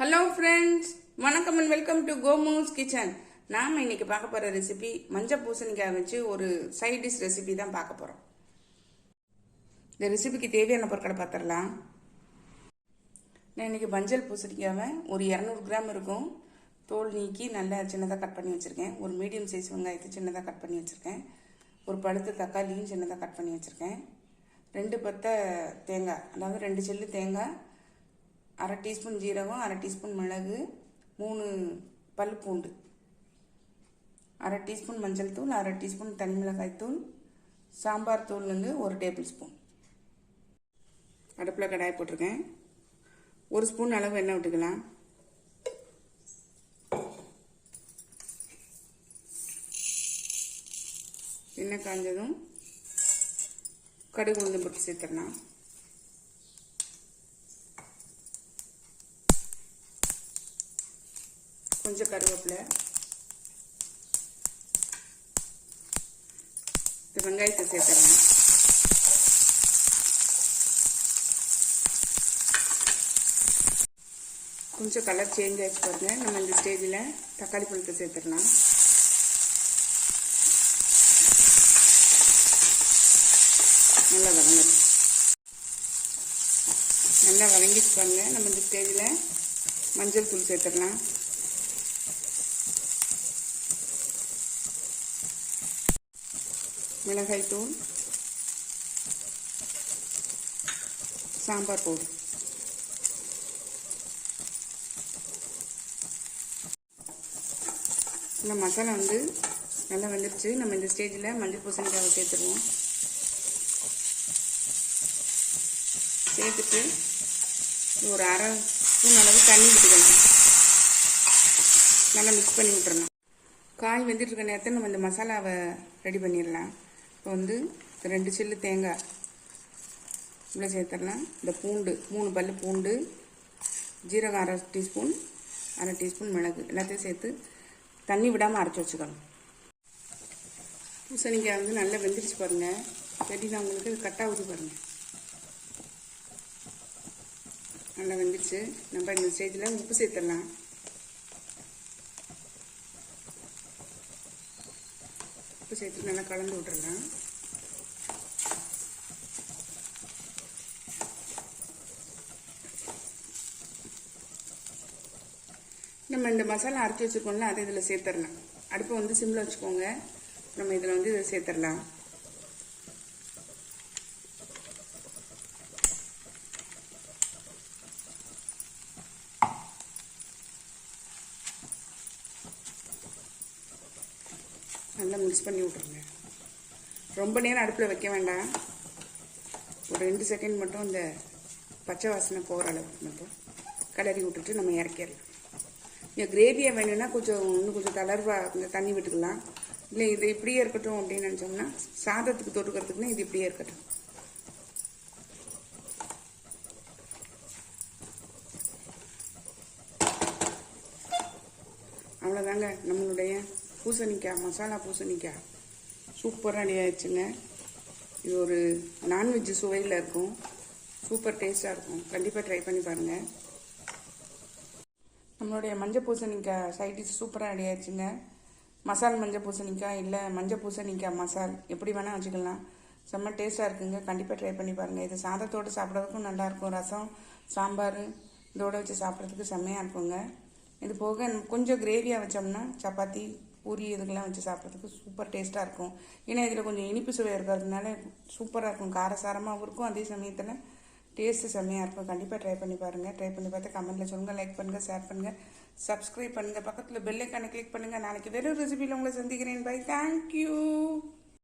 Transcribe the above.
Hello friends வணக்கம் and welcome to கோமூஸ் kitchen நாம் இன்னைக்கு பார்க்க போகிற ரெசிபி மஞ்சள் பூசணிக்காய் வச்சு ஒரு சைட் டிஷ் ரெசிபி தான் பார்க்க போகிறோம் இந்த ரெசிபிக்கு தேவையான பொருட்களை பார்த்துடலாம். நான் இன்னைக்கு மஞ்சள் பூசணிக்காவை ஒரு இரநூறு கிராம் இருக்கும். தோல் நீக்கி நல்லா சின்னதாக கட் பண்ணி வச்சுருக்கேன். ஒரு மீடியம் சைஸ் வெங்காயத்தை சின்னதாக கட் பண்ணி வச்சுருக்கேன். ஒரு பழுத்த தக்காளியும் சின்னதாக கட் பண்ணி வச்சுருக்கேன். ரெண்டு பத்த தேங்காய் அதாவது ரெண்டு செல்லு தேங்காய் அரை டீஸ்பூன் ஜீரகம் அரை டீஸ்பூன் மிளகு மூணு பல் பூண்டு அரை டீஸ்பூன் மஞ்சள் தூள் அரை டீஸ்பூன் தனி மிளகாய் தூள் சாம்பார் தூள் வந்து ஒரு டேபிள் ஸ்பூன். அடுப்பில் கடாய் போட்டிருக்கேன். ஒரு ஸ்பூன் அளவு எண்ணெய் விட்டுக்கலாம். எண்ணெய் காஞ்சதும் கடுகு உளுந்து போட்டு சேர்த்துடலாம். கொஞ்சம் கருவேப்பிலை. இந்த வெங்காயத்தை சேர்த்துறேன் கொஞ்சம் கலர் சேஞ்ச் ஆகிடுச்சு பாருங்க. நம்ம இந்த ஸ்டேஜில் தக்காளி பழத்தை சேர்த்துடலாம் நல்லா வதங்க நல்லா வதங்கிட்டு பாருங்க. நம்ம இந்த ஸ்டேஜில் மஞ்சள் தூள் சேர்த்துடலாம் மிளகாய் தூள் சாம்பார் பவுடர். இந்த மசாலா வந்து நல்லா வந்துருச்சு. நம்ம இந்த ஸ்டேஜில் மஞ்சள் பூசணிக்காவை சேர்த்துருவோம் சேர்த்துட்டு ஒரு அரை ஸ்பூன் அளவு தண்ணி விட்டுக்கலாம் நல்லா மிக்ஸ் பண்ணி விட்டுறலாம் காய் வெந்துட்டு இருக்க நேரத்தில் நம்ம இந்த மசாலாவை ரெடி பண்ணிடலாம். இப்போ வந்து ரெண்டு சில்லு தேங்காய். இவ்வளோ சேர்த்துடலாம். இந்த பூண்டு மூணு பல் பூண்டு ஜீரகம் அரை டீஸ்பூன் அரை டீஸ்பூன் மிளகு. எல்லாத்தையும் சேர்த்து தண்ணி விடாமல் அரைச்சி வச்சுக்கணும். பூசணிக்காய் வந்து நல்லா வெந்துருச்சு பாருங்கள் தெரியுதா உங்களுக்கு. இது ஆகுது பாருங்கள் நல்லா வெந்துருச்சு. நம்ம இந்த ஸ்டேஜில் உப்பு சேர்த்துடலாம். உப்பு சேர்த்து நல்லா கலந்து விட்டுருந்தேன் நம்ம இந்த மசாலா அரைச்சி வச்சுருக்கோம்ல அதை இதில் சேர்த்துடலாம். அடுப்பை வந்து சிம்மில் வச்சுக்கோங்க. நம்ம இதில் வந்து இதை சேர்த்துடலாம். நல்லா மிக்ஸ் பண்ணி விட்ருங்க ரொம்ப நேரம் அடுப்பில் வைக்க வேண்டாம். ஒரு ரெண்டு செகண்ட் மட்டும் இந்த பச்சை வாசனை போகிற அளவுக்கு மட்டும் கிளறி விட்டுட்டு நம்ம இறக்கிடலாம். இங்கே கிரேவியாக வேணும்னா கொஞ்சம் இன்னும் கொஞ்சம் தளர்வாக கொஞ்சம் தண்ணி விட்டுக்கலாம். இல்லை இது இப்படியே இருக்கட்டும் அப்படின்னு நினச்சோம்னா சாதத்துக்கு தொட்டுக்கிறதுக்குன்னா இது இப்படியே இருக்கட்டும். அவ்வளோதாங்க நம்மளுடைய பூசணிக்காய் மசாலா பூசணிக்காய். சூப்பராக ரெடி ஆயிடுச்சுங்க இது ஒரு நான்வெஜ் சுவையில் இருக்கும். சூப்பர் டேஸ்ட்டாக இருக்கும். கண்டிப்பாக ட்ரை பண்ணி பாருங்கள் நம்மளுடைய மஞ்சள் பூசணிக்காய் சைட் டிஷ் சூப்பராக ரெடி ஆயிடுச்சுங்க மசால் மஞ்சள் பூசணிக்காய் இல்லை மஞ்சள் பூசணிக்காய் மசால் எப்படி வேணால் வச்சுக்கலாம். செம்ம டேஸ்ட்டாக இருக்குங்க. கண்டிப்பாக ட்ரை பண்ணி பாருங்கள் இது சாதத்தோடு சாப்பிட்றதுக்கும் நல்லாயிருக்கும். ரசம் சாம்பார் இதோட வச்சு சாப்பிட்றதுக்கு செம்மையாக இருக்குங்க. இது போக கொஞ்சம் கிரேவியாக வச்சோம்னா சப்பாத்தி பூரி இதுக்கெல்லாம் வச்சு சாப்பிட்றதுக்கு சூப்பர் டேஸ்ட்டாக இருக்கும். ஏன்னா இதில் கொஞ்சம் இனிப்பு சுவை இருக்கிறதுனால சூப்பராக இருக்கும். காரசாரமாகவும் இருக்கும் அதே சமயத்தில் டேஸ்ட்டு செம்மையாக இருக்கும். கண்டிப்பாக ட்ரை பண்ணி பாருங்கள் ட்ரை பண்ணி பார்த்து கமெண்ட்டில் சொல்லுங்கள் லைக் பண்ணுங்கள் ஷேர் பண்ணுங்கள் சப்ஸ்கிரைப் பண்ணுங்கள் பக்கத்தில் பெல்லைக்கான கிளிக் பண்ணுங்கள் நாளைக்கு வெறும் ரெசிபியில் உங்களை சந்திக்கிறேன். By thank you